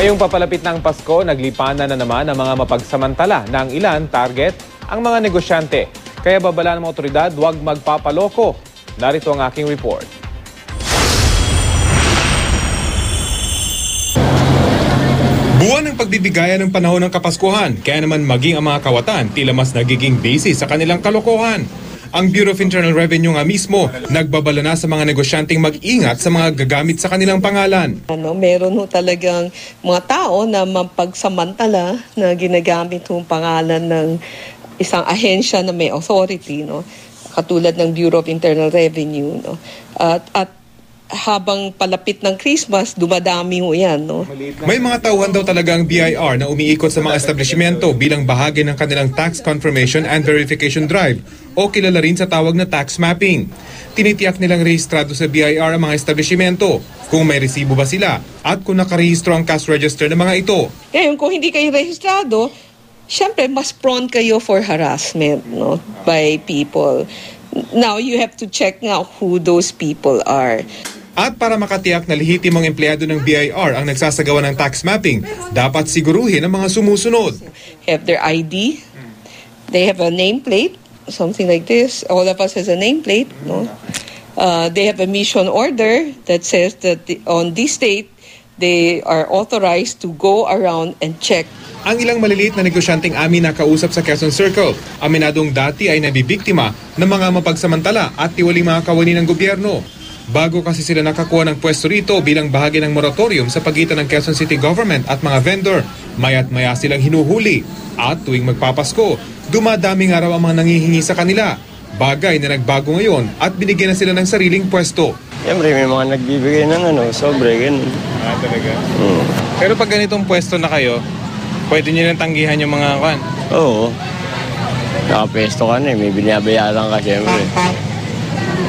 Ngayong papalapit ng Pasko, naglipanan na naman ang mga mapagsamantala ng ilan target ang mga negosyante. Kaya babala ng mga otoridad, huwag magpapaloko. Narito ang aking report. Buwan ng pagbibigayan ng panahon ng Kapaskuhan, kaya naman maging ang mga kawatan tila mas nagiging busy sa kanilang kalokohan. Ang Bureau of Internal Revenue nga mismo, nagbabala na sa mga negosyanteng mag-ingat sa mga gagamit sa kanilang pangalan. Ano, meron ho talagang mga tao na mapagsamantala na ginagamit yung pangalan ng isang ahensya na may authority, no? katulad ng Bureau of Internal Revenue. No? At, at habang palapit ng Christmas, dumadami ho yan. No? May mga tauhan daw talaga ang BIR na umiikot sa mga establishmento bilang bahagi ng kanilang tax confirmation and verification drive o kilala rin sa tawag na tax mapping. Tinitiyak nilang rehistrado sa BIR ang mga establishmento, kung may resibo ba sila, at kung nakarehistro ang cash register ng mga ito. Ngayon, kung hindi kayo rehistrado, syempre, mas prone kayo for harassment no, by people. Now, you have to check nga who those people are. At para makatiyak na lehitimong empleyado ng BIR ang nagsasagawa ng tax mapping, dapat siguruhin ang mga sumusunod. have their ID. They have a nameplate, something like this. All of us has a nameplate, no? Uh, they have a mission order that says that the, on this date they are authorized to go around and check. Ang ilang maliliit na negosyanteng amin na kausap sa Quezon Circle, aminadong dati ay nabibiktima ng mga mapagsamantala at tiwaling mga kawani ng gobyerno. Bago kasi sila nakakuha ng pwesto rito bilang bahagi ng moratorium sa pagitan ng Quezon City Government at mga vendor, maya't maya silang hinuhuli. At tuwing magpapasko, dumadami nga raw ang mga nangihingi sa kanila. Bagay na nagbago ngayon at binigyan na sila ng sariling pwesto. Siyempre, may mga nagbibigay ng ano, sobre, ganun. Ah, talaga. Hmm. Pero pag ganitong pwesto na kayo, pwede nyo nang tanggihan yung mga kan. Oo. Nakapesto ka na eh, may binabayaran ka siyempre.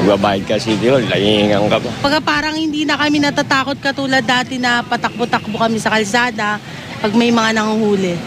Magbabayad ka City Hall, lahingan ka pa. Pagka parang hindi na kami natatakot katulad dati na patakbo-takbo kami sa kalsada pag may mga nanguhuli.